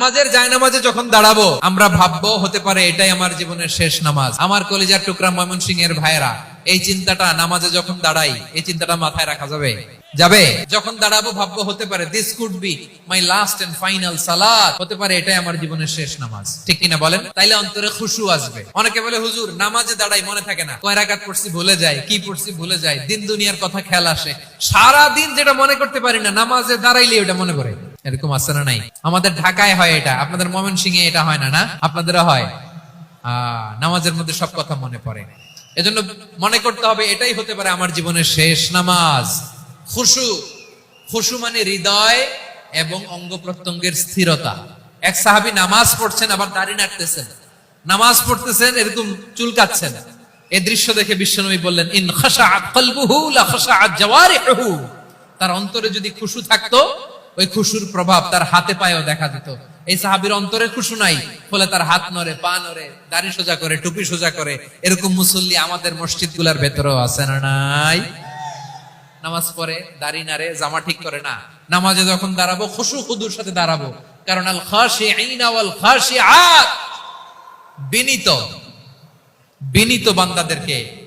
নামাজের যায় নামাজে যখন দাঁড়াবো, আমরা ভাববো হতে পারে এটাই আমার জীবনের শেষ নামাজ। আমার কলিজার টুকরা ময়মনসিং এর ভাইয়েরা, এই চিন্তাটা নামাজে যখন দাঁড়াই, এই চিন্তাটা মাথায় রাখা যাবে? যাবে? যখন দাঁড়াবো, ভাববো হতে পারে this could be my last and final সালাত হতে পারে, এটাই আমার জীবনের শেষ নামাজ। ঠিক কিনা বলেন? তাইলে অন্তরে খুশু আসবে। অনেকে বলে, হুজুর, নামাজে দাঁড়াই মনে থাকে না। কয় রাকাত পড়ছি ভুলে যায় কি পড়ছি ভুলে যায় দিন দুনিয়ার কথা খেয়াল আসে। সারা দিন যেটা মনে করতে পারি না, নামাজে দাঁড়াইলে ওটা মনে পড়ে। এরকম আছে না নাই? আমাদের ঢাকায় হয় এটা, আপনাদের ময়মন সিংহে এটা হয় না না? আপনাদেরও হয়? আহ নামাজের মধ্যে সব কথা মনে পড়ে। এজন্য মনে করতে হবে, এটাই হতে পারে আমার জীবনের শেষ নামাজ। খুশু খুশু মানে হৃদয় এবং অঙ্গ প্রত্যঙ্গের স্থিরতা। এক সাহাবী নামাজ পড়ছেন, আবার দাড়ি নাড়তেছেন। নামাজ পড়তেছেন, এরকম চুলকাচ্ছেন এই দৃশ্য দেখে বিশ্বনবী বললেন, ইন খাশাআত কলবুহু লা খাশাআত জাওয়ারিহু তার অন্তরে যদি খুশু থাকতো ওই খুশুর প্রভাব তার হাতে পায়েও দেখা যেত এই সাহাবির অন্তরে খুশু নাই, ফলে তার হাত নড়ে, পা নড়ে, দাড়ি সোজা করে, টুপি সোজা করে, এরকম মুসল্লি আমাদের মসজিদগুলার ভেতরেও আছে না নাই? নামাজ পড়ে, দাড়ি নাড়ে, জামা ঠিক করে না। নামাজে যখন দাঁড়াবো, খুশু খুদুর সাথে দাঁড়াবো। কারণ আল খাশিঈনা ওয়াল খাশিআত বিনীত বিনীত বান্দাদেরকে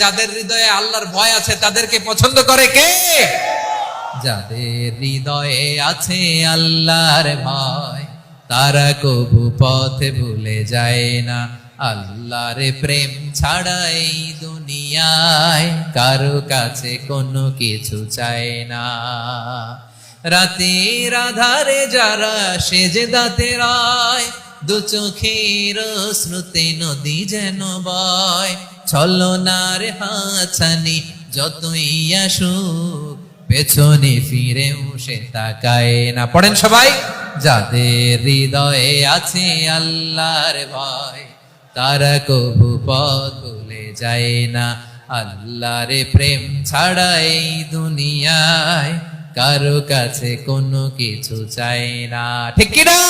যাদের হৃদয়ে আল্লাহর ভয় আছে, তাদেরকে পছন্দ করে কে? যাদের হৃদয়ে আছে আল্লাহর ভয়, তারা কবু পথে ভুলে যায় না। আল্লাহর প্রেম ছাড়া এই দুনিয়ায় কারও কাছে কোনো কিছু চায় না। রাতের আধারে যারা সেজে দাতে রায়, দু চোখের স্রোতে নদী যেন বয় ছলনার হাছানি, যতই আসুক, পেছনে ফিরেও সে তাকায় না। পড়েন সবাই, যাদের হৃদয়ে আছে আল্লাহর ভয়, তারা কবু পথ ভুলে যায় না। আল্লাহর প্রেম ছাড়া এই দুনিয়ায় কারও কাছে কোনো কিছু চাই না। ঠিক কিনা?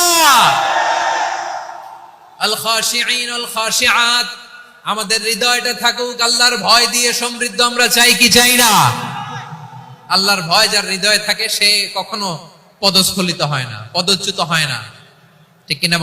আল খাশিঈন আল আমাদের হৃদয়টা থাকুক, আল্লাহর ভয় দিয়ে সমৃদ্ধ আমরা চাই কি চাই না? আল্লাহর ভয় যার হৃদয়ে থাকে, সে কখনো পদস্ফলিত হয় না, পদচ্যুত হয় না। ঠিক কিনা